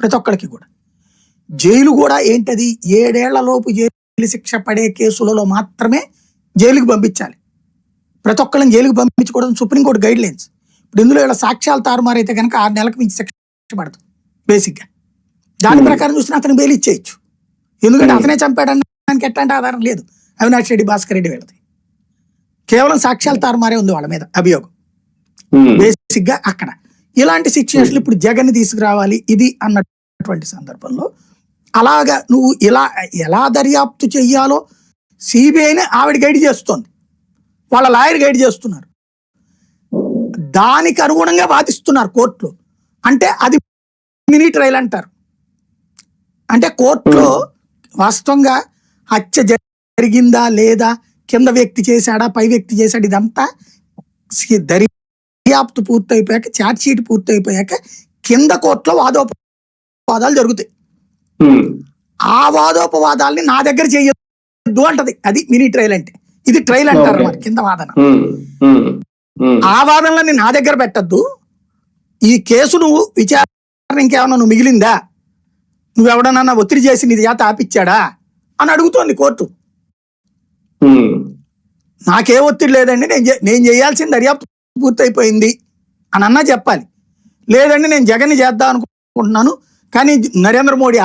ప్రతి ఒక్కరికి కూడా. జైలు కూడా ఏంటది? ఏడేళ్ళ లోపు జైలు శిక్ష పడే కేసులలో మాత్రమే జైలుకి పంపించాలి. ప్రతి ఒక్కళ్ళని జైలుకి పంపించకూడదు సుప్రీంకోర్టు గైడ్ లైన్స్ ఇప్పుడు ఇందులో ఇలా సాక్ష్యాలు తారుమారైతే కనుక ఆరు నెలలకు మించి శిక్ష పడదు బేసిక్గా. దాని ప్రకారం చూసిన అతను బెయిల్ ఇచ్చేయచ్చు. ఎందుకంటే Hmm. అతనే చంపాడనడానికి ఎట్లాంటి ఆధారం లేదు. అవినాష్ రెడ్డి భాస్కర్ రెడ్డి వీళ్ళది. కేవలం సాక్ష్యాలు తారుమారే ఉంది వాళ్ళ మీద అభియోగం. ఉమ్, బేసిక్గా అక్కడ. ఇలాంటి సిచ్యువేషన్ ఇప్పుడు జగన్ తీసుకురావాలి ఇది అన్నటువంటి సందర్భంలో అలాగా నువ్వు ఇలా ఎలా దర్యాప్తు చెయ్యాలో సిబిఐని ఆవిడ గైడ్ చేస్తోంది. వాళ్ళ లాయర్ గైడ్ చేస్తున్నారు. దానికి అనుగుణంగా వాదిస్తున్నారు కోర్టులో. అంటే అది మినీ ట్రయల్ అంటారు. అంటే కోర్టులో వాస్తవంగా హత్య జరిగిందా లేదా కింద వ్యక్తి చేశాడా పై వ్యక్తి చేశాడు ఇదంతా దరి దర్యాప్తు పూర్తయిపోయాక ఛార్జ్ షీట్ పూర్తయిపోయాక కింద కోర్టులో వాదోపవాదాలు జరుగుతాయి. ఆ వాదోపవాదాల్ని నా దగ్గర చేయొద్దు అంటది. అది మినీ ట్రయల్ అంటే. ఇది ట్రయల్ అంటారు. మరి కింద వాదన. ఆ వాదనలన్నీ నా దగ్గర పెట్టద్దు. ఈ కేసు నువ్వు విచారణ ఇంకేమన్నా నువ్వు మిగిలిందా? నువ్వెవడనన్నా ఒత్తిడి చేసి నీ చేత ఆపిచ్చాడా? అని అడుగుతోంది కోర్టు. నాకే ఒత్తిడి లేదండి నేను నేను చేయాల్సిన దర్యాప్తు పూర్తయిపోయింది అని అన్నా చెప్పాలి. లేదండి నేను జగన్ చేద్దాం అనుకుంటున్నాను కానీ నరేంద్ర మోడీ